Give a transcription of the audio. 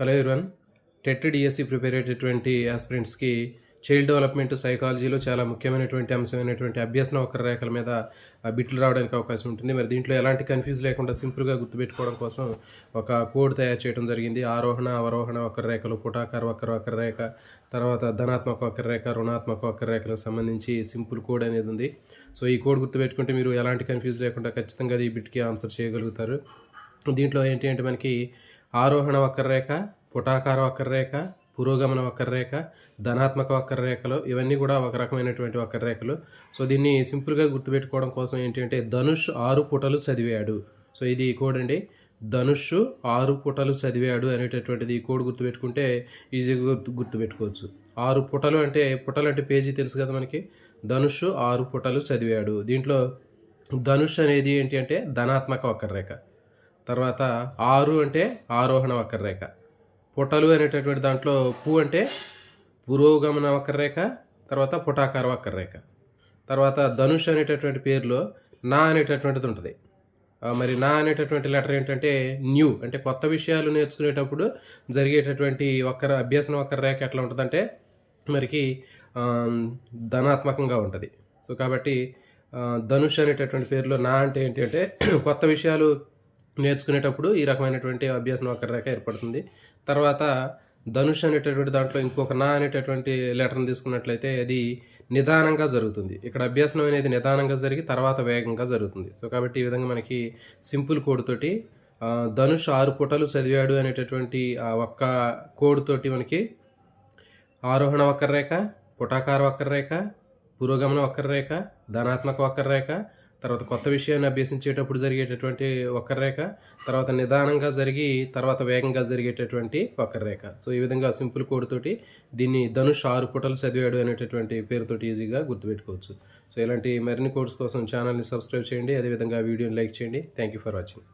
Hello ఇర్వన్ TET DSC prepare అయ్యేటటువంటి ఆస్పిరెంట్స్కి చైల్డ్ డెవలప్మెంట్ సైకాలజీలో చాలా ముఖ్యమైనటువంటి అంశమైనటువంటి అభ్యసన ఒక రేఖల మీద బిట్లు రావడానికి అవకాశం ఉంటుంది. మరి దీంట్లో ఎలాంటి కన్ఫ్యూజ్ లేకుండా సింపుల్గా గుర్తుపెట్టుకోవడం కోసం ఒక కోడ్ తయారు చేయడం జరిగింది. ఆరోహణ అవరోహణ వక్ర రేఖలు పుటాకార ఒకరు వక్ర రేఖ తర్వాత ధనాత్మక వక్ర రేఖ రుణాత్మక వక్ర రేఖలకు సంబంధించి సింపుల్ కోడ్ అనేది ఉంది. సో ఈ కోడ్ గుర్తుపెట్టుకుంటే మీరు ఎలాంటి కన్ఫ్యూజ్ లేకుండా ఖచ్చితంగా ఈ బిట్కి ఆన్సర్ చేయగలుగుతారు. దీంట్లో ఏంటి అంటే మనకి ఆరోహణ వక్రరేఖ పుటాకార వక్రరేఖ పురోగమన వక్రరేఖ ధనాత్మక వక్రరేఖలు ఇవన్నీ కూడా ఒక రకమైనటువంటి వక్రరేఖలు. సో దీన్ని సింపుల్గా గుర్తుపెట్టుకోవడం కోసం ఏంటంటే ధనుష్ ఆరు పుటలు చదివాడు. సో ఇది ఈ కోడ్ అండి. ధనుష్ ఆరు పుటలు చదివాడు అనేటటువంటిది ఈ కోడ్ గుర్తుపెట్టుకుంటే ఈజీగా గుర్తు గుర్తుపెట్టుకోవచ్చు. ఆరు పుటలు అంటే పుటలు అంటే పేజీ తెలుసు కదా మనకి? ధనుష్ ఆరు పుటలు చదివాడు. దీంట్లో ధనుష్ అనేది ఏంటి అంటే ధనాత్మక వక్రరేఖ. తర్వాత ఆరు అంటే ఆరోహణ వక్రరేఖ. పుటలు అనేటటువంటి దాంట్లో పు అంటే పురోగమన వక్రరేఖ తర్వాత పుటాకార వక్రరేఖ. తర్వాత ధనుష్ అనేటటువంటి పేరులో నా అనేటటువంటిది ఉంటుంది. మరి నా అనేటటువంటి లెటర్ ఏంటంటే న్యూ అంటే కొత్త విషయాలు నేర్చుకునేటప్పుడు జరిగేటటువంటి వక్ర అభ్యసన వక్రరేఖ ఎట్లా ఉంటుందంటే మరికి ధనాత్మకంగా ఉంటుంది. సో కాబట్టి ధనుష్ అనేటటువంటి పేరులో నా అంటే ఏంటి అంటే కొత్త విషయాలు నేర్చుకునేటప్పుడు ఈ రకమైనటువంటి అభ్యాసం వక్రరేఖ ఏర్పడుతుంది. తర్వాత ధనుష్ అనేటటువంటి దాంట్లో ఇంకొక నా అనేటటువంటి లెటర్ని తీసుకున్నట్లయితే అది నిదానంగా జరుగుతుంది. ఇక్కడ అభ్యాసం అనేది నిదానంగా జరిగి తర్వాత వేగంగా జరుగుతుంది. సో కాబట్టి ఈ విధంగా మనకి సింపుల్ కోడ్ తోటి ధనుష్ ఆరు పుటలు చదివాడు అనేటటువంటి ఆ ఒక్క కోడ్ తోటి మనకి ఆరోహణ వక్రరేఖ పుటాకార వక్రరేఖ పురోగమన వక్రరేఖ ధనాత్మక వక్రరేఖ తర్వాత కొత్త విషయాన్ని అభ్యసించేటప్పుడు జరిగేటటువంటి వక్రరేఖ తర్వాత నిదానంగా జరిగి తర్వాత వేగంగా జరిగేటటువంటి వక్రరేఖ. సో ఈ విధంగా సింపుల్ కోడ్ తోటి దీన్ని ధనుష్ ఆరు పుటలు చదివాడు అనేటటువంటి పేరుతోటి ఈజీగా గుర్తుపెట్టుకోవచ్చు. సో ఇలాంటి మరిన్ని కోడ్స్ కోసం ఛానల్ని సబ్స్క్రైబ్ చేయండి. అదేవిధంగా వీడియోని లైక్ చేయండి. Thank you for watching.